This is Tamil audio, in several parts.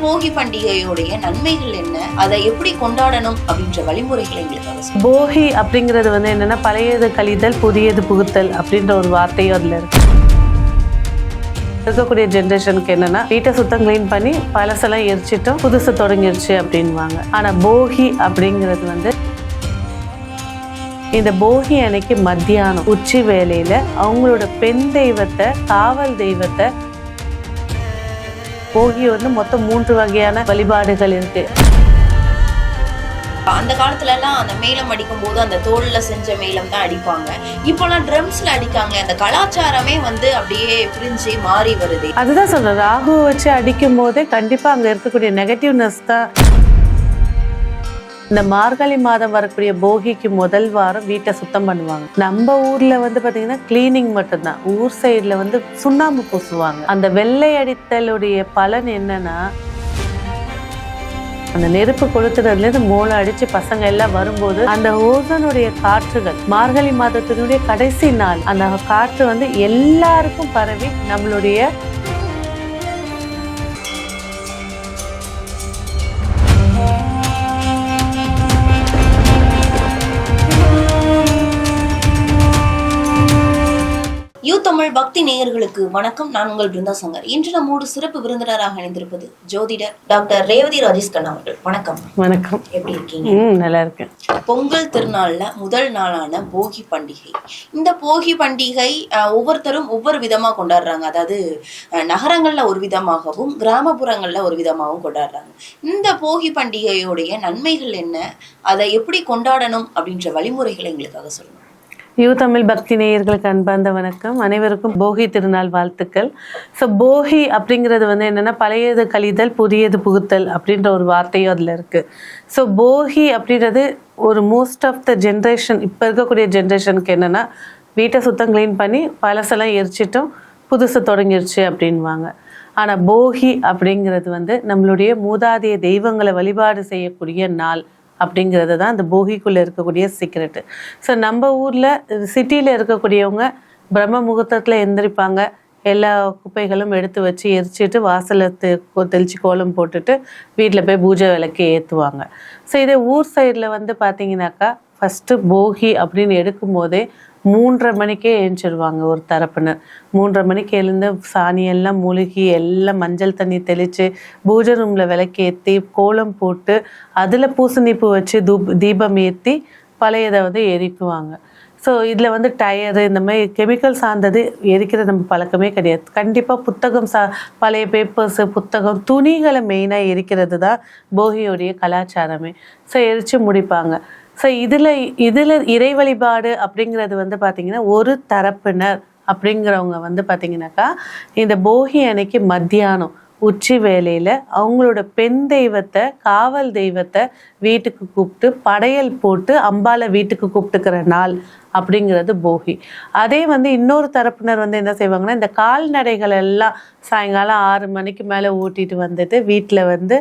போகி பண்டிகையுடைய நன்மைகள் என்ன? அதை எப்படி கொண்டாடணும் அப்படின்ற வழிமுறைகளை எங்களுக்கு போகி அப்படிங்கிறது வந்து என்னன்னா பழையது கழிதல் புதியது புகுத்தல் அப்படின்ற ஒரு வார்த்தையும் அதில் இருக்கு. இருக்கக்கூடிய ஜென்ரேஷனுக்கு என்னன்னா வீட்டை சுத்தம் க்ளீன் பண்ணி பழசெல்லாம் எரிச்சிட்டோம் புதுசு தொடங்கிருச்சு அப்படின்வாங்க ஆனால் போகி அப்படிங்கிறது வந்து இந்த போகி அன்னைக்கு மத்தியானம் உச்சி வேலையில் அவங்களோட பெண் தெய்வத்தை காவல் தெய்வத்தை போகி வந்து மொத்தம் மூன்று வகையான வழிபாடுகள் இருக்கு. அந்த காலத்துல எல்லாம் அந்த மேளம் அடிக்கும் போது அந்த தோல்ல செஞ்ச மேளம் தான் அடிப்பாங்க. இப்போலாம் ட்ரம்ஸ்ல அடிக்காங்க. அந்த கலாச்சாரமே வந்து அப்படியே பிரிஞ்சு மாறி வருது. அதுதான் சொல்றேன். ராகுவை வச்சு அடிக்கும் போதே கண்டிப்பா அங்க இருக்கக்கூடிய நெகட்டிவ்னஸ் தான் இந்த மார்கழி மாதம் வரக்கூடிய போகிக்கு முதல் வாரம் வீட்டை சுத்தம் பண்ணுவாங்க. நம்ம ஊர்ல வந்து பாத்தீங்கன்னா கிளீனிங் மட்டும்தான். ஊர் சைடுல வந்து சுண்ணாம்பு பூசுவாங்க. அந்த வெள்ளை அடித்தலுடைய பலன் என்னன்னா அந்த நெருப்பு கொளுத்துறதுல இருந்து மூளை அடிச்சு பசங்க எல்லாம் வரும்போது அந்த ஓசனுடைய காற்றுகள் மார்கழி மாதத்தினுடைய கடைசி நாள் அந்த காற்று வந்து எல்லாருக்கும் பரவி நம்மளுடைய தமிழ் பக்தி நேயர்களுக்கு வணக்கம். நான் உங்கள் பிருந்தா சங்கர். இன்று நம்மோடு சிறப்பு விருந்தினராக இணைந்திருப்பது ஜோதிடர் டாக்டர் ரேவதி ராஜேஷ் கண்ணா அவர்கள். வணக்கம். வணக்கம். எப்படி இருக்கீங்க? நல்லா இருக்கேன். பொங்கல் திருநாள்ல முதல் நாளான போகி பண்டிகை. இந்த போகி பண்டிகை ஒவ்வொருத்தரும் ஒவ்வொரு விதமா கொண்டாடுறாங்க. அதாவது நகரங்கள்ல ஒரு விதமாகவும் கிராமப்புறங்கள்ல ஒரு விதமாகவும் கொண்டாடுறாங்க. இந்த போகி பண்டிகையுடைய நன்மைகள் என்ன? அதை எப்படி கொண்டாடணும் அப்படின்ற வழிமுறைகளை எங்களுக்காக சொல்லுங்க. யூ தமிழ் பக்தி நேயர்களுக்கு அன்பார்ந்த வணக்கம். அனைவருக்கும் போகி திருநாள் வாழ்த்துக்கள். ஸோ போகி அப்படிங்கிறது வந்து என்னென்னா பழையது கழிதல் புதியது புகுத்தல் அப்படின்ற ஒரு வார்த்தையும் அதில் இருக்குது ஸோ போகி அப்படின்றது ஒரு மோஸ்ட் ஆஃப் த ஜென்ரேஷன் இப்போ இருக்கக்கூடிய ஜென்ரேஷனுக்கு என்னென்னா வீட்டை சுத்தம் க்ளீன் பண்ணி பழசெல்லாம் எரிச்சிட்டும் புதுசு தொடங்கிருச்சு அப்படின்வாங்க. ஆனால் போகி அப்படிங்கிறது வந்து நம்மளுடைய மூதாதைய தெய்வங்களை வழிபாடு செய்யக்கூடிய நாள். அப்படிங்கிறது தான் அந்த போகிக்குள்ளே இருக்கக்கூடிய சீக்ரெட்டு ஸோ நம்ம ஊரில் சிட்டியில் இருக்கக்கூடியவங்க பிரம்ம முகூர்த்தத்தில் எந்திரிப்பாங்க. எல்லா குப்பைகளும் எடுத்து வச்சு எரிச்சிட்டு வாசலை தெ- தெளிச்சு கோலம் போட்டுட்டு வீட்டில் போய் பூஜை விளக்கு ஏற்றுவாங்க ஸோ இதே ஊர் சைடில் வந்து பார்த்தீங்கன்னாக்கா ஃபஸ்ட்டு போகி அப்படின்னு எடுக்கும்போதே மூன்றரை மணிக்கே எழுந்திருவாங்க ஒரு தரப்பினர் மூன்றரை மணிக்கு எழுந்து சாணியெல்லாம் மூழ்கி எல்லாம் மஞ்சள் தண்ணி தெளித்து பூஜை ரூமில் விளக்கேற்றி கோலம் போட்டு அதில் பூசணிப்பு வச்சு தூப் தீபம் ஏற்றி பழையதை வந்து எரிக்குவாங்க. ஸோ இதில் வந்து டயரு இந்த மாதிரி கெமிக்கல் சார்ந்தது எரிக்கிற நம்ம பழக்கமே கிடையாது. கண்டிப்பாக புத்தகம் சா பழைய பேப்பர்ஸு புத்தகம் துணிகளை மெயினாக எரிக்கிறது தான் போகியோடைய கலாச்சாரமே. ஸோ எரித்து முடிப்பாங்க. ஸோ இதில் இதில் இறை வழிபாடு அப்படிங்கிறது வந்து பார்த்திங்கன்னா ஒரு தரப்பினர் அப்படிங்கிறவங்க வந்து பார்த்திங்கனாக்கா இந்த போகி அன்னைக்கு மத்தியானம் உச்சி வேலையில் அவங்களோட பெண் தெய்வத்தை காவல் தெய்வத்தை வீட்டுக்கு கூப்பிட்டு படையல் போட்டு அம்பாலை வீட்டுக்கு கூப்பிட்டுக்கிற நாள். அப்படிங்கிறது போகி. அதே வந்து இன்னொரு தரப்பினர் வந்து என்ன செய்வாங்கன்னா இந்த கால்நடைகள் எல்லாம் சாயங்காலம் ஆறு மணிக்கு மேலே ஊட்டிட்டு வந்துட்டு வீட்டில் வந்து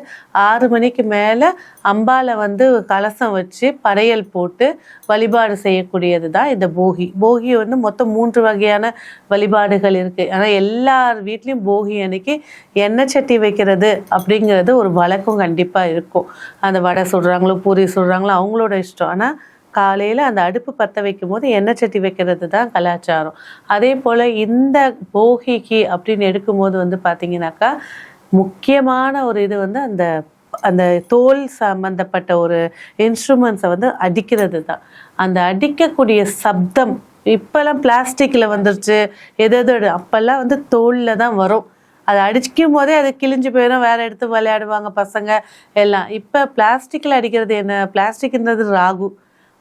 ஆறு மணிக்கு மேலே அம்பாவில் வந்து கலசம் வச்சு படையல் போட்டு வழிபாடு செய்யக்கூடியது தான் இந்த போகி. போகி வந்து மொத்தம் மூன்று வகையான வழிபாடுகள் இருக்குது ஆனால் எல்லார் வீட்லேயும் போகி அன்னைக்கு எண்ணெய் சட்டி வைக்கிறது அப்படிங்கிறது ஒரு வழக்கம் கண்டிப்பாக இருக்கும். அந்த வடை சுடுறாங்களோ பூரி சுடுறாங்களோ அவங்களோட இஷ்டம். ஆனால் காலையில் அந்த அடுப்பு பற்ற வைக்கும் போது எண்ணெய் சட்டி வைக்கிறது தான் கலாச்சாரம். அதே போல் இந்த போகிக்கு அப்படின்னு எடுக்கும்போது வந்து பார்த்தீங்கன்னாக்கா முக்கியமான ஒரு இது வந்து அந்த அந்த தோல் சம்மந்தப்பட்ட ஒரு இன்ஸ்ட்ருமெண்ட்ஸை வந்து அடிக்கிறது தான். அந்த அடிக்கக்கூடிய சப்தம் இப்போல்லாம் பிளாஸ்டிக்கில் வந்துருச்சு எது எது அப்போல்லாம் வந்து தோலில் தான் வரும். அதை அடிக்கும் போதே அது கிழிஞ்சு போயிடும் வேற எடுத்து விளையாடுவாங்க பசங்க எல்லாம். இப்போ பிளாஸ்டிக்கில் அடிக்கிறது என்ன? பிளாஸ்டிக்ன்றது ராகு.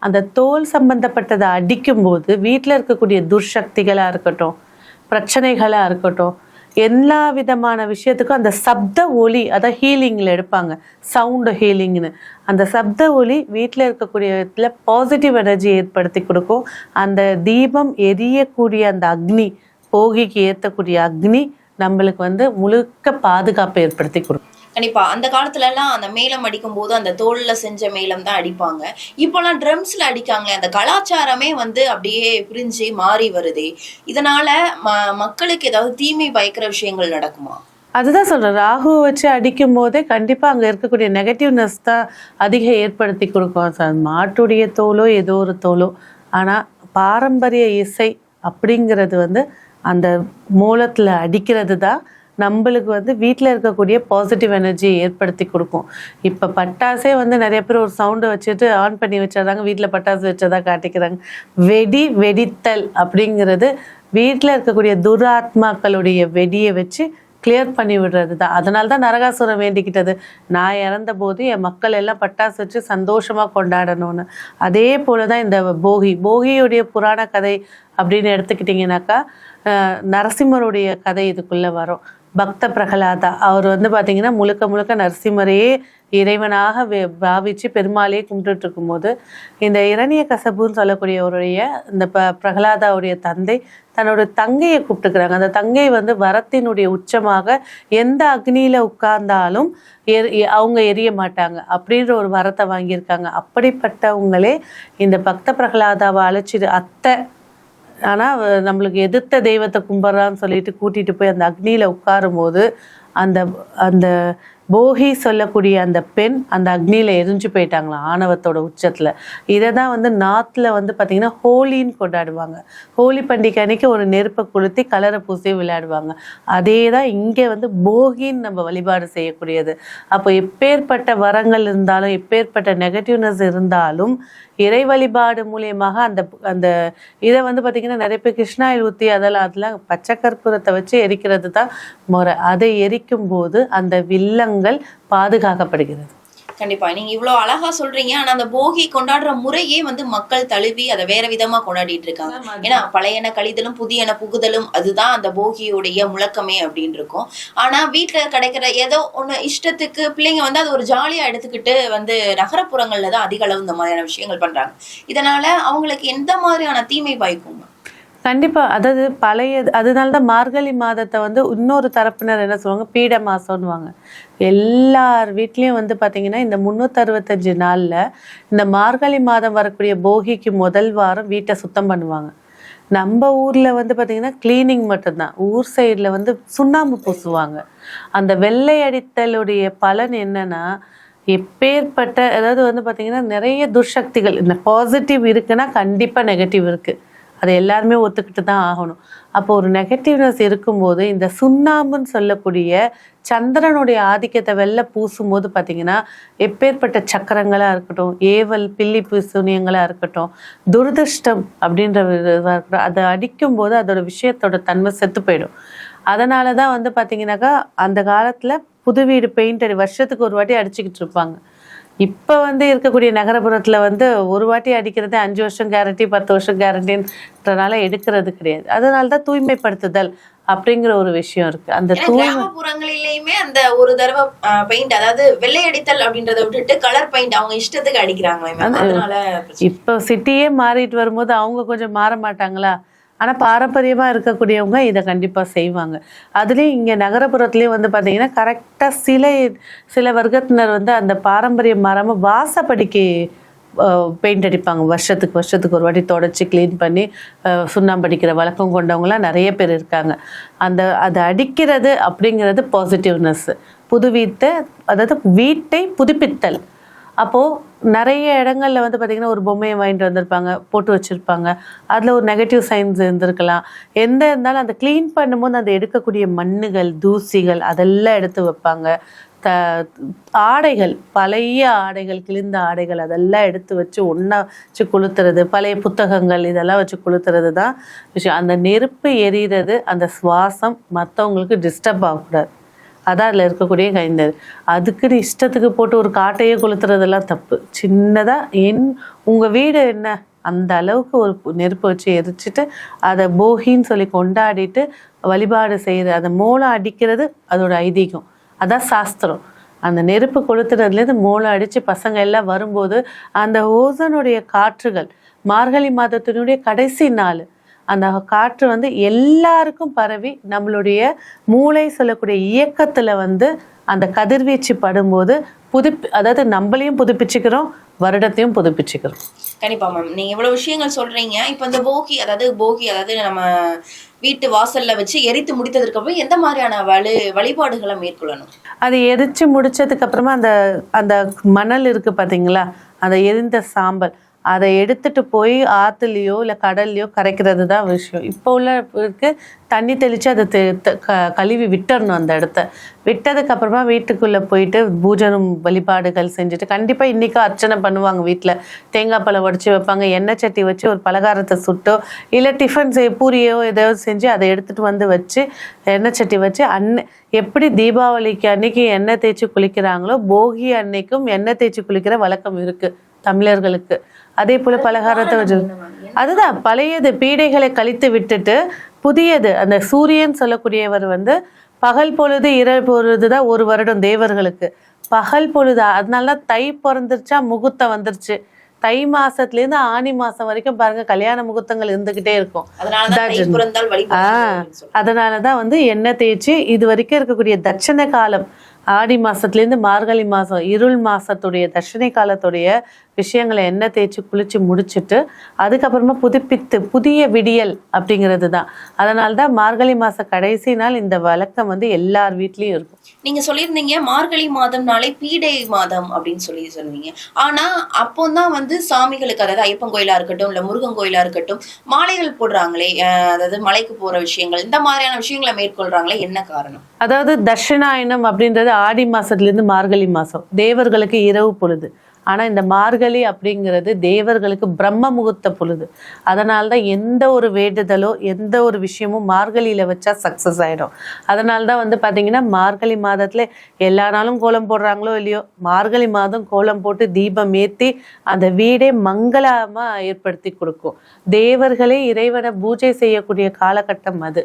அந்த தோல் சம்பந்தப்பட்டதை அடிக்கும்போது வீட்டில் இருக்கக்கூடிய துர்சக்திகளாக இருக்கட்டும் பிரச்சனைகளாக இருக்கட்டும் எல்லா விதமான விஷயத்துக்கும் அந்த சப்த ஒலி அதான் ஹீலிங்கில் எடுப்பாங்க சவுண்டு ஹீலிங்னு அந்த சப்த ஒலி வீட்டில் இருக்கக்கூடிய இடத்துல பாசிட்டிவ் எனர்ஜி ஏற்படுத்தி கொடுக்கும். அந்த தீபம் எரியக்கூடிய அந்த அக்னி போகிக்கு ஏற்றக்கூடிய அக்னி நம்மளுக்கு வந்து முழுக்க பாதுகாப்பை ஏற்படுத்தி கொடுக்கும். கண்டிப்பா அந்த காலத்துல எல்லாம் அந்த மேளம் அடிக்கும் போது அந்த தோல்ல செஞ்ச மேளம் தான் அடிப்பாங்க. இப்போலாம் ட்ரம்ஸ்ல அடிக்காங்களே அந்த கலாச்சாரமே வந்து அப்படியே பிரிஞ்சு மாறி வருதே. இதனால ம மக்களுக்கு ஏதாவது தீமை பயக்கிற விஷயங்கள் நடக்குமா? அதுதான் சொல்கிறேன் ராகுவை வச்சு அடிக்கும் போதே கண்டிப்பாக அங்கே இருக்கக்கூடிய நெகட்டிவ்னஸ் தான் அதிக ஏற்படுத்தி கொடுக்கும். சார் மாட்டுடைய தோலோ ஏதோ ஒரு தோலோ. ஆனால் பாரம்பரிய இசை அப்படிங்கிறது வந்து அந்த மூலத்தில் அடிக்கிறது தான் நம்மளுக்கு வந்து வீட்டில் இருக்கக்கூடிய பாசிட்டிவ் எனர்ஜி ஏற்படுத்தி கொடுக்கும். இப்போ பட்டாசே வந்து நிறைய பேர் ஒரு சவுண்டை வச்சுட்டு ஆன் பண்ணி வச்சிடுறாங்க வீட்டில் பட்டாசு வச்சதா காட்டிக்கிறாங்க. வெடி வெடித்தல் அப்படிங்கிறது வீட்டில் இருக்கக்கூடிய துராத்மாக்களுடைய வெடியை வச்சு கிளியர் பண்ணி விடுறது தான் அதனால தான் நரகாசுரம் வேண்டிக்கிட்டது. நான் இறந்த போது என் மக்கள் எல்லாம் பட்டாசு வச்சு சந்தோஷமாக கொண்டாடணும்னு. அதே போல தான் இந்த போகி. போகியுடைய புராண கதை அப்படின்னு எடுத்துக்கிட்டிங்கனாக்கா நரசிம்மருடைய கதை இதுக்குள்ளே வரும். பக்த பிரகலாதா. அவர் வந்து பார்த்தீங்கன்னா முழுக்க முழுக்க நரசிம்மரையே இறைவனாக பாவித்து பாவிச்சு பெருமாளையே கும்பிட்டுட்டு இருக்கும்போது இந்த இரணிய கசபுன்னு சொல்லக்கூடியவருடைய இந்த ப பிரகலாதாவுடைய தந்தை தன்னோட தங்கையை கூப்பிட்டுக்கிறாங்க. அந்த தங்கை வந்து வரத்தினுடைய உச்சமாக எந்த அக்னியில் உட்கார்ந்தாலும் எரி- அவங்க எரிய மாட்டாங்க. அப்படின்ற ஒரு வரத்தை வாங்கியிருக்காங்க. அப்படிப்பட்டவங்களே இந்த பக்த பிரகலாதாவை அழைச்சிட்டு அத்தை ஆனால் நம்மளுக்கு எதிர்த்த தெய்வத்தை கும்பிட்றான்னு சொல்லிட்டு கூட்டிகிட்டு போய் அந்த அக்னியில் உட்காரும்போது அந்த அந்த போகி சொல்லக்கூடிய அந்த பெண் அந்த அக்னியில் எரிஞ்சு போயிட்டாங்களாம் ஆணவத்தோட உச்சத்தில். இதை தான் வந்து நார்த்ல வந்து பார்த்திங்கன்னா ஹோலின்னு கொண்டாடுவாங்க. ஹோலி பண்டிகை அன்னைக்கு ஒரு நெருப்பை கொளுத்தி கலரை பூசி விளையாடுவாங்க. அதே தான் இங்கே வந்து போகின்னு நம்ம வழிபாடு செய்யக்கூடியது. அப்போ எப்பேற்பட்ட வரங்கள் இருந்தாலும் எப்பேற்பட்ட நெகட்டிவ்னஸ் இருந்தாலும் இறை வழிபாடு மூலியமாக அந்த அந்த இதை வந்து பார்த்திங்கன்னா நிறைய பேர் கிருஷ்ணாயில் ஊற்றி அதெல்லாம் அதெல்லாம் பச்சை கற்பூரத்தை வச்சு எரிக்கிறது தான் முறை. அதை எரிக்கும் போது அந்த வில்லங்கள் பாதுகாக்கப்படுகிறது. கண்டிப்பா. நீங்க இவ்வளவு அழகா சொல்றீங்க. ஆனா அந்த போகி கொண்டாடுற முறையே வந்து மக்கள் தழுவி அதை வேற விதமா கொண்டாடிட்டு இருக்காங்க. ஏன்னா பழையன கழிதலும் புதியன புகுதலும் அதுதான் அந்த போகியுடைய முழக்கமே அப்படின்னு இருக்கும். ஆனா வீட்டுல கிடைக்கிற ஏதோ ஒண்ணு இஷ்டத்துக்கு பிள்ளைங்க வந்து அது ஒரு ஜாலியா எடுத்துக்கிட்டு வந்து நகரப்புறங்கள்ல தான் அதிக அளவு இந்த மாதிரியான விஷயங்கள் பண்றாங்க. இதனால அவங்களுக்கு எந்த மாதிரியான தீமை பாய்க்கும் கண்டிப்பா. அதாவது பழைய அதனால தான் மார்கழி மாதத்தை வந்து இன்னொரு தரப்பினர் என்ன சொல்லுவாங்க? பீட மாசம்னுவாங்க எல்லார் வீட்லேயும் வந்து பார்த்திங்கன்னா இந்த முந்நூற்றறுபத்தஞ்சு நாளில் இந்த மார்கழி மாதம் வரக்கூடிய போகிக்கு முதல் வாரம் வீட்டை சுத்தம் பண்ணுவாங்க. நம்ம ஊரில் வந்து பார்த்திங்கன்னா கிளீனிங் மட்டும்தான். ஊர் சைடில் வந்து சுண்ணாம்பு பூசுவாங்க. அந்த வெள்ளை அடித்தலுடைய பலன் என்னன்னா எப்பேற்பட்ட அதாவது வந்து பார்த்திங்கன்னா நிறைய துர்சக்திகள். இந்த பாசிட்டிவ் இருக்குன்னா கண்டிப்பாக நெகட்டிவ் இருக்குது அதை எல்லாருமே ஒத்துக்கிட்டு தான் ஆகணும். அப்போ ஒரு நெகட்டிவ்னஸ் இருக்கும்போது இந்த சுண்ணாம்புன்னு சொல்லக்கூடிய சந்திரனுடைய ஆதிக்கத்தை வெளில பூசும்போது பார்த்தீங்கன்னா எப்பேற்பட்ட சக்கரங்களாக இருக்கட்டும் ஏவல் பில்லி சூனியங்களாக இருக்கட்டும் துரதிர்ஷ்டம் அப்படின்ற இதாக இருக்கட்டும் அதை அடிக்கும்போது அதோட விஷயத்தோட தன்மை செத்து போயிடும். அதனால தான் வந்து பார்த்தீங்கன்னாக்கா அந்த காலத்தில் புது வீடு பெயிண்ட் அடி வருஷத்துக்கு ஒரு வாட்டி அடிச்சுக்கிட்டு இருப்பாங்க. இப்போ வந்து இருக்கக்கூடிய நகரப்புறத்தில் வந்து ஒரு வாட்டி அடிக்கிறதே அஞ்சு வருஷம் கேரண்டி பத்து வருஷம் கேரண்டின்றனால எடுக்கிறது கிடையாது. அதனால தான் தூய்மைப்படுத்துதல் அப்படிங்கிற ஒரு விஷயம் இருக்கு. அந்த கிராமப்புறங்களிலேயுமே அந்த ஒரு தடவை பெயிண்ட் அதாவது வெள்ளை அடித்தல் அப்படின்றத விட்டுட்டு கலர் பெயிண்ட் அவங்க இஷ்டத்துக்கு அடிக்கிறாங்க அதனால பிரச்சனை. இப்போ சிட்டியே மாறிட்டு வரும்போது அவங்க கொஞ்சம் மாற மாட்டாங்களா? ஆனால் பாரம்பரியமாக இருக்கக்கூடியவங்க இதை கண்டிப்பாக செய்வாங்க. அதுலேயும் இங்கே நகரப்புறத்துலேயும் வந்து பார்த்திங்கன்னா கரெக்டாக சில சில வர்க்கத்தினர் வந்து அந்த பாரம்பரிய மாறாம வாசப்படிக்கு பெயிண்ட் அடிப்பாங்க. வருஷத்துக்கு வருஷத்துக்கு ஒரு வாட்டி தொடச்சி க்ளீன் பண்ணி சுண்ணாம்பு அடிக்கிற வழக்கம் கொண்டவங்களாம் நிறைய பேர் இருக்காங்க. அந்த அதை அடிக்கிறது அப்படிங்கிறது பாசிட்டிவ்னஸ் புது வீட்டை அதாவது வீட்டை புதுப்பித்தல். அப்போது நிறைய இடங்களில் வந்து பார்த்திங்கன்னா ஒரு பொம்மையை வாங்கிட்டு வந்திருப்பாங்க போட்டு வச்சுருப்பாங்க. அதில் ஒரு நெகட்டிவ் சைன்ஸ் இருந்திருக்கலாம். எந்த இருந்தாலும் அந்த க்ளீன் பண்ணும்போது அந்த எடுக்கக்கூடிய மண்ணுகள் தூசிகள் அதெல்லாம் எடுத்து வைப்பாங்க. த ஆடைகள் பழைய ஆடைகள் கிழிந்த ஆடைகள் அதெல்லாம் எடுத்து வச்சு ஒன்றா வச்சு கொளுத்துறது பழைய புத்தகங்கள் இதெல்லாம் வச்சு கொளுத்துறது தான் விஷயம். அந்த நெருப்பு எரியிறது அந்த சுவாசம் மற்றவங்களுக்கு டிஸ்டர்ப் ஆகக்கூடாது. அதான் அதில் இருக்கக்கூடிய கைந்தது அதுக்குன்னு இஷ்டத்துக்கு போட்டு ஒரு காட்டையே கொளுத்துறதெல்லாம் தப்பு. சின்னதாக என் உங்கள் வீடு என்ன? அந்த அளவுக்கு ஒரு நெருப்பு வச்சு எரிச்சிட்டு அதை போகின்னு சொல்லி கொண்டாடிட்டு வழிபாடு செய்கிறது அதை மூளை அடிக்கிறது அதோட ஐதீகம். அதான் சாஸ்திரம். அந்த நெருப்பு கொளுத்துறதுலேருந்து மூளை அடித்து பசங்க எல்லாம் வரும்போது அந்த ஓசனுடைய காற்றுகள் மார்கழி மாதத்தினுடைய கடைசி நாள் அந்த காற்று வந்து எல்லாருக்கும் பரவி நம்மளுடைய மூளை சொல்லக்கூடிய இயக்கத்துல வந்து அந்த கதிர்வீச்சு படும்போது புதுப்பி அதாவது நம்மளையும் புதுப்பிச்சுக்கிறோம் வருடத்தையும் புதுப்பிச்சுக்கிறோம். கண்டிப்பா மேம் நீங்க இவ்வளவு விஷயங்கள் சொல்றீங்க. இப்ப இந்த போகி அதாவது போகி அதாவது நம்ம வீட்டு வாசல்ல வச்சு எரித்து முடித்ததற்கு அப்புறம் எந்த மாதிரியான வழி வழிபாடுகளை மேற்கொள்ளணும்? அது எரிச்சு முடிச்சதுக்கு அப்புறமா அந்த அந்த மணல் இருக்கு பாத்தீங்களா? அந்த எரிந்த சாம்பல். அதை எடுத்துட்டு போய் ஆற்றுலையோ இல்லை கடல்லையோ கரைக்கிறது தான் விஷயம். இப்போ உள்ள இருக்கு தண்ணி தெளித்து அதை தெ- கழுவி விட்டுறணும் அந்த இடத்த. விட்டதுக்கப்புறமா வீட்டுக்குள்ளே போயிட்டு பூஜனம் வழிபாடுகள் செஞ்சுட்டு கண்டிப்பாக இன்றைக்கி அர்ச்சனை பண்ணுவாங்க வீட்டில் தேங்காய் பழம் உடச்சி வைப்பாங்க எண்ணெய் சட்டி வச்சு ஒரு பலகாரத்தை சுட்டோ இல்லை டிஃபன் செய் பூரியோ ஏதாவது செஞ்சு அதை எடுத்துகிட்டு வந்து வச்சு எண்ணெய் சட்டி வச்சு அன்னை எப்படி தீபாவளிக்கு அன்னைக்கு எண்ணெய் தேய்ச்சி குளிக்கிறாங்களோ போகி அன்னைக்கும் எண்ணெய் தேய்ச்சி குளிக்கிற வழக்கம் இருக்குது தமிழர்களுக்கு. அதே போல் பலகாரத்தை வச்சு அதுதான் பழையது பீடைகளை கழித்து விட்டுட்டு புதியது அந்த சூரியன் சொல்லக்கூடியவர் வந்து பகல் பொழுது இரவு பொழுது தான் ஒரு வருடம் தேவர்களுக்கு. பகல் பொழுது அதனால தான் தை பிறந்துருச்சா முகூர்த்தம் வந்துருச்சு. தை மாசத்துலேருந்து ஆனி மாசம் வரைக்கும் பாருங்க கல்யாண முகூர்த்தங்கள் இருந்துகிட்டே இருக்கும். அதனால தான் வந்து எண்ணெய் தேய்ச்சி இது வரைக்கும் இருக்கக்கூடிய தட்சணை காலம் ஆடி மாசத்துலேருந்து மார்கழி மாசம் இருள் மாசத்துடைய தட்சணை காலத்துடைய விஷயங்களை எண்ணெய் தேய்ச்சி குளிச்சு முடிச்சிட்டு அதுக்கப்புறமா புதுப்பித்து புதிய விடியல் அப்படிங்கிறது தான் அதனால தான் மார்கழி மாச கடைசி நாள் இந்த வழக்கம் வந்து எல்லார் வீட்லேயும் இருக்கும். நீங்க சொல்லியிருந்தீங்க மார்கழி மாதம்னாலே பீடை மாதம் அப்படின்னு சொல்லி சொன்னீங்க ஆனா அப்போதான் வந்து சாமிகளுக்கு அதாவது ஐயப்பன் கோயிலா இருக்கட்டும் இல்ல முருகன் கோயிலா இருக்கட்டும் மாலைகள் போடுறாங்களே அதாவது மலைக்கு போற விஷயங்கள் இந்த மாதிரியான விஷயங்களை மேற்கொள்றாங்களே என்ன காரணம்? அதாவது தட்சிணாயனம் அப்படின்றது ஆடி மாசத்துலேருந்து மார்கழி மாசம். தேவர்களுக்கு இரவு பொழுது. ஆனா இந்த மார்கழி அப்படிங்கிறது தேவர்களுக்கு பிரம்ம முகூர்த்த பொழுது. அதனால தான் எந்த ஒரு வேண்டுதலோ எந்த ஒரு விஷயமும் மார்கழியில வச்சா சக்சஸ் ஆயிடும். அதனால தான் வந்து பாத்தீங்கன்னா மார்கழி மாதத்துல எல்லா நாளும் கோலம் போடுறாங்களோ இல்லையோ மார்கழி மாதம் கோலம் போட்டு தீபம் ஏத்தி அந்த வீடே மங்களமா ஏற்படுத்தி கொடுக்கும். தேவர்களே இறைவனை பூஜை செய்யக்கூடிய காலகட்டம் அது.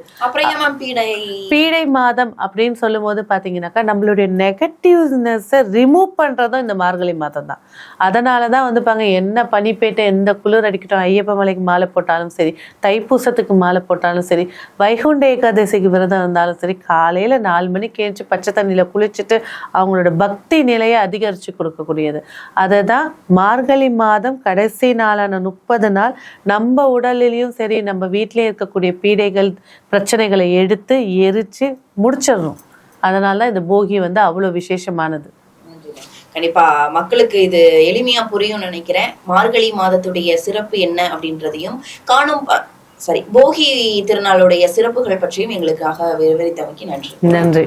பீடை? பீடை மாதம் அப்படின்னு சொல்லும்போது பார்த்தீங்கன்னாக்கா நம்மளுடைய நெகட்டிவ்னஸை ரிமூவ் பண்ணுறதும் இந்த மார்கழி மாதம் தான் அதனால தான் வந்து பாங்க என்ன பனிப்பேட்டை எந்த குளிர் அடிக்கட்டும் ஐயப்ப மலைக்கு மாலை போட்டாலும் சரி தைப்பூசத்துக்கு மாலை போட்டாலும் சரி வைகுண்ட ஏகாதசிக்கு விரதம் இருந்தாலும் சரி காலையில் நாலு மணிக்கு எழுந்து பச்சை தண்ணியில் குளிச்சுட்டு அவங்களோட பக்தி நிலையை அதிகரித்து கொடுக்கக்கூடியது. அதை தான் மார்கழி மாதம் கடைசி நாளான முப்பது நாள் நம்ம உடலிலையும் சரி நம்ம வீட்டிலேயே இருக்கக்கூடிய பீடைகள் பிரச்சனைகளை எடுத்து எரித்து முடிச்சிடணும். அதனால தான் இந்த போகி வந்து அவ்வளோ விசேஷமானது. கண்டிப்பா மக்களுக்கு இது எளிமையா புரியும்னு நினைக்கிறேன். மார்கழி மாதத்துடைய சிறப்பு என்ன அப்படின்றதையும் காணும் சாரி போகி திருநாளுடைய சிறப்புகள் பற்றியும் எங்களுக்காக விவரித்தமைக்கு நன்றி. நன்றி.